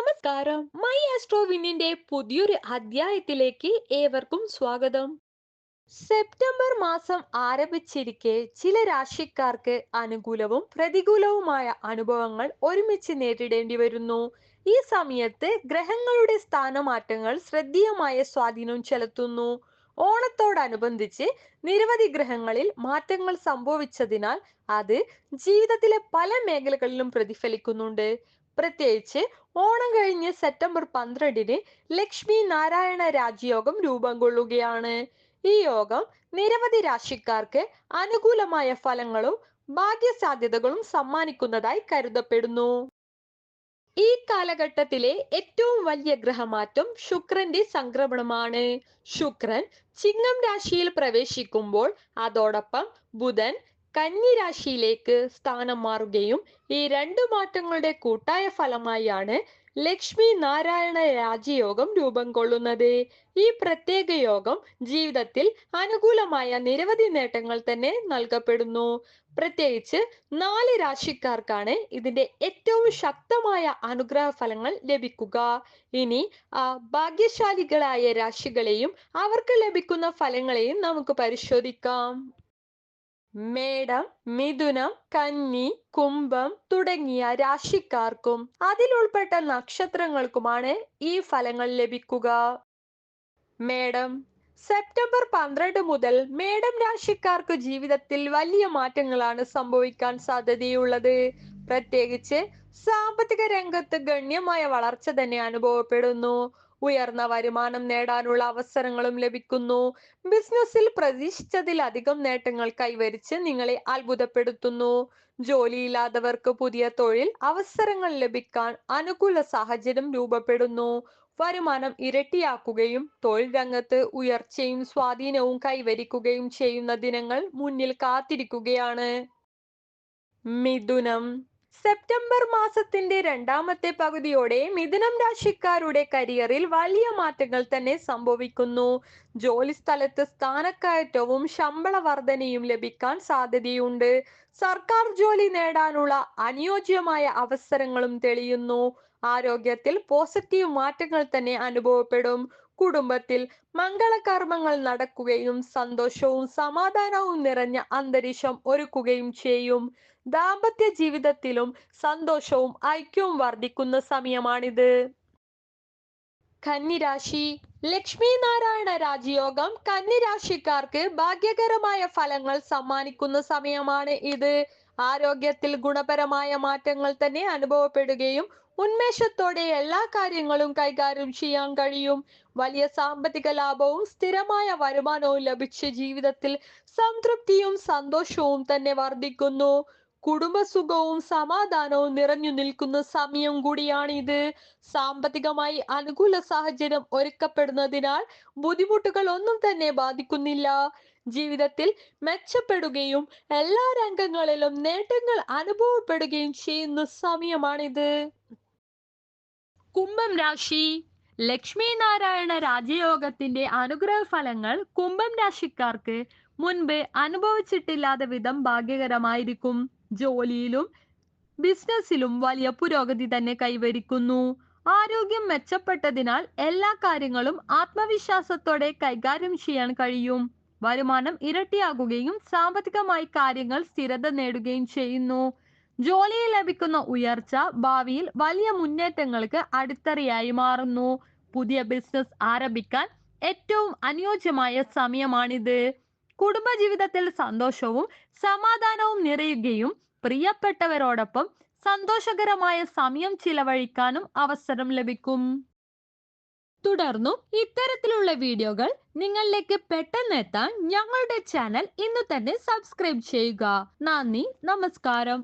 നമസ്കാരം. മൈ ആസ്ട്രോവിനിന്റെ പുതിയൊരു അധ്യായത്തിലേക്ക് ഏവർക്കും സ്വാഗതം. സെപ്റ്റംബർ മാസം ആരംഭിച്ചിരിക്കെ ചില രാശിക്കാർക്ക് അനുകൂലവും പ്രതികൂലവുമായ അനുഭവങ്ങൾ ഒരുമിച്ച് നേരിടേണ്ടി വരുന്നു. ഈ സമയത്ത് ഗ്രഹങ്ങളുടെ സ്ഥാനമാറ്റങ്ങൾ ശ്രദ്ധേയമായ സ്വാധീനം ചെലുത്തുന്നു. ഓണത്തോടനുബന്ധിച്ച് നിരവധി ഗ്രഹങ്ങളിൽ മാറ്റങ്ങൾ സംഭവിച്ചതിനാൽ അത് ജീവിതത്തിലെ പല മേഖലകളിലും പ്രതിഫലിക്കുന്നുണ്ട്. പ്രത്യേകിച്ച് ഓണം കഴിഞ്ഞ് സെപ്റ്റംബർ പന്ത്രണ്ടിന് ലക്ഷ്മി നാരായണ രാജയോഗം രൂപം കൊള്ളുകയാണ്. ഈ യോഗം നിരവധി രാശിക്കാർക്ക് അനുകൂലമായ ഫലങ്ങളും ഭാഗ്യസാധ്യതകളും സമ്മാനിക്കുന്നതായി കരുതപ്പെടുന്നു. ഈ കാലഘട്ടത്തിലെ ഏറ്റവും വലിയ ഗ്രഹമാറ്റം ശുക്രന്റെ സംക്രമണമാണ്. ശുക്രൻ ചിങ്ങം രാശിയിൽ പ്രവേശിക്കുമ്പോൾ അതോടൊപ്പം ബുധൻ കന്നി രാശിയിലേക്ക് സ്ഥാനം മാറുകയും ഈ രണ്ടു മാറ്റങ്ങളുടെ കൂട്ടായ ഫലമായാണ് ലക്ഷ്മി നാരായണ രാജയോഗം രൂപം കൊള്ളുന്നത്. ഈ പ്രത്യേക യോഗം ജീവിതത്തിൽ അനുകൂലമായ നിരവധി നേട്ടങ്ങൾ തന്നെ നൽകപ്പെടുന്നു. പ്രത്യേകിച്ച് നാല് രാശിക്കാർക്കാണ് ഇതിന്റെ ഏറ്റവും ശക്തമായ അനുഗ്രഹ ഫലങ്ങൾ ലഭിക്കുക. ഇനി ആ ഭാഗ്യശാലികളായ രാശികളെയും അവർക്ക് ലഭിക്കുന്ന ഫലങ്ങളെയും നമുക്ക് പരിശോധിക്കാം. മേടം മിഥുനം കന്നി കുംഭം തുടങ്ങിയ രാശിക്കാർക്കും അതിലുൾപ്പെട്ട നക്ഷത്രങ്ങൾക്കുമാണ് ഈ ഫലങ്ങൾ ലഭിക്കുക. മേടം. സെപ്റ്റംബർ പന്ത്രണ്ട് മുതൽ മേടം രാശിക്കാർക്ക് ജീവിതത്തിൽ വലിയ മാറ്റങ്ങളാണ് സംഭവിക്കാൻ സാധ്യതയുള്ളത്. പ്രത്യേകിച്ച് സാമ്പത്തിക രംഗത്ത് ഗണ്യമായ വളർച്ച തന്നെ അനുഭവപ്പെടുന്നു. ഉയർന്ന വരുമാനം നേടാനുള്ള അവസരങ്ങളും ലഭിക്കുന്നു. ബിസിനസ്സിൽ പ്രതീക്ഷിച്ചതിലധികം നേട്ടങ്ങൾ കൈവരിച്ച് നിങ്ങളെ അത്ഭുതപ്പെടുത്തുന്നു. ജോലിയില്ലാത്തവർക്ക് പുതിയ തൊഴിൽ അവസരങ്ങൾ ലഭിക്കാൻ അനുകൂല സാഹചര്യം രൂപപ്പെടുന്നു. വരുമാനം ഇരട്ടിയാക്കുകയും തൊഴിൽ രംഗത്ത് ഉയർച്ചയും സ്വാധീനവും കൈവരിക്കുകയും ചെയ്യുന്ന ദിനങ്ങൾ മുന്നിൽ കാത്തിരിക്കുകയാണ്. മിഥുനം സെപ്റ്റംബർ മാസത്തിന്റെ രണ്ടാമത്തെ പകുതിയോടെ മിഥുനം രാശിക്കാരുടെ കരിയറിൽ വലിയ മാറ്റങ്ങൾ തന്നെ സംഭവിക്കുന്നു. ജോലി സ്ഥലത്ത് സ്ഥാനക്കയറ്റവും ശമ്പള വർധനയും ലഭിക്കാൻ സാധ്യതയുണ്ട്. സർക്കാർ ജോലി നേടാനുള്ള അനുയോജ്യമായ അവസരങ്ങളും തെളിയുന്നു. ആരോഗ്യത്തിൽ പോസിറ്റീവ് മാറ്റങ്ങൾ തന്നെ അനുഭവപ്പെടും. കുടുംബത്തിൽ മംഗളകർമ്മങ്ങൾ നടക്കുകയും സന്തോഷവും സമാധാനവും നിറഞ്ഞ അന്തരീക്ഷം ഒരുക്കുകയും ചെയ്യും. ദാമ്പത്യ ജീവിതത്തിലും സന്തോഷവും ഐക്യവും വർദ്ധിക്കുന്ന സമയമാണിത്. കന്നിരാശി. ലക്ഷ്മി നാരായണ രാജയോഗം കന്നിരാശിക്കാർക്ക് ഭാഗ്യകരമായ ഫലങ്ങൾ സമ്മാനിക്കുന്ന സമയമാണ് ഇത്. ആരോഗ്യത്തിൽ ഗുണപരമായ മാറ്റങ്ങൾ തന്നെ അനുഭവപ്പെടുകയും ഉന്മേഷത്തോടെ എല്ലാ കാര്യങ്ങളും കൈകാര്യം ചെയ്യാൻ കഴിയും. വലിയ സാമ്പത്തിക ലാഭവും സ്ഥിരമായ വരുമാനവും ലഭിച്ച ജീവിതത്തിൽ സംതൃപ്തിയും സന്തോഷവും തന്നെ വർദ്ധിക്കുന്നു. കുടുംബസുഖവും സമാധാനവും നിറഞ്ഞു നിൽക്കുന്ന സമയം കൂടിയാണിത്. സാമ്പത്തികമായി അനുകൂല സാഹചര്യം ഒരുക്കപ്പെടുന്നതിനാൽ ബുദ്ധിമുട്ടുകൾ ഒന്നും തന്നെ ബാധിക്കുന്നില്ല. ജീവിതത്തിൽ മെച്ചപ്പെടുകയും എല്ലാ രംഗങ്ങളിലും നേട്ടങ്ങൾ അനുഭവപ്പെടുകയും ചെയ്യുന്ന സമയമാണിത്. കുംഭം രാശി. ലക്ഷ്മി നാരായണ രാജയോഗത്തിന്റെ അനുഗ്രഹ ഫലങ്ങൾ കുംഭം രാശിക്കാർക്ക് മുൻപ് അനുഭവിച്ചിട്ടില്ലാത്ത വിധം ഭാഗ്യകരമായിരിക്കും. ജോലിയിലും ബിസിനസ്സിലും വലിയ പുരോഗതി തന്നെ കൈവരിക്കുന്നു. ആരോഗ്യം മെച്ചപ്പെട്ടതിനാൽ എല്ലാ കാര്യങ്ങളും ആത്മവിശ്വാസത്തോടെ കൈകാര്യം ചെയ്യാൻ കഴിയും. വരുമാനം ഇരട്ടിയാകുകയും സാമ്പത്തികമായി കാര്യങ്ങൾ സ്ഥിരത നേടുകയും ചെയ്യുന്നു. ജോലിയിൽ ലഭിക്കുന്ന ഉയർച്ച ഭാവിയിൽ വലിയ മുന്നേറ്റങ്ങൾക്ക് അടിത്തറയായി മാറുന്നു. പുതിയ ബിസിനസ് ആരംഭിക്കാൻ ഏറ്റവും അനുയോജ്യമായ സമയമാണിത്. കുടുംബജീവിതത്തിൽ സന്തോഷവും സമാധാനവും നിറയുകയും പ്രിയപ്പെട്ടവരോടൊപ്പം സന്തോഷകരമായ സമയം ചിലവഴിക്കാനും അവസരം ലഭിക്കും. തുടർന്നും ഇത്തരത്തിലുള്ള വീഡിയോകൾ നിങ്ങളിലേക്ക് പെട്ടെന്ന് എത്താൻ ഞങ്ങളുടെ ചാനൽ ഇന്ന് തന്നെ സബ്സ്ക്രൈബ് ചെയ്യുക. നന്ദി നമസ്കാരം.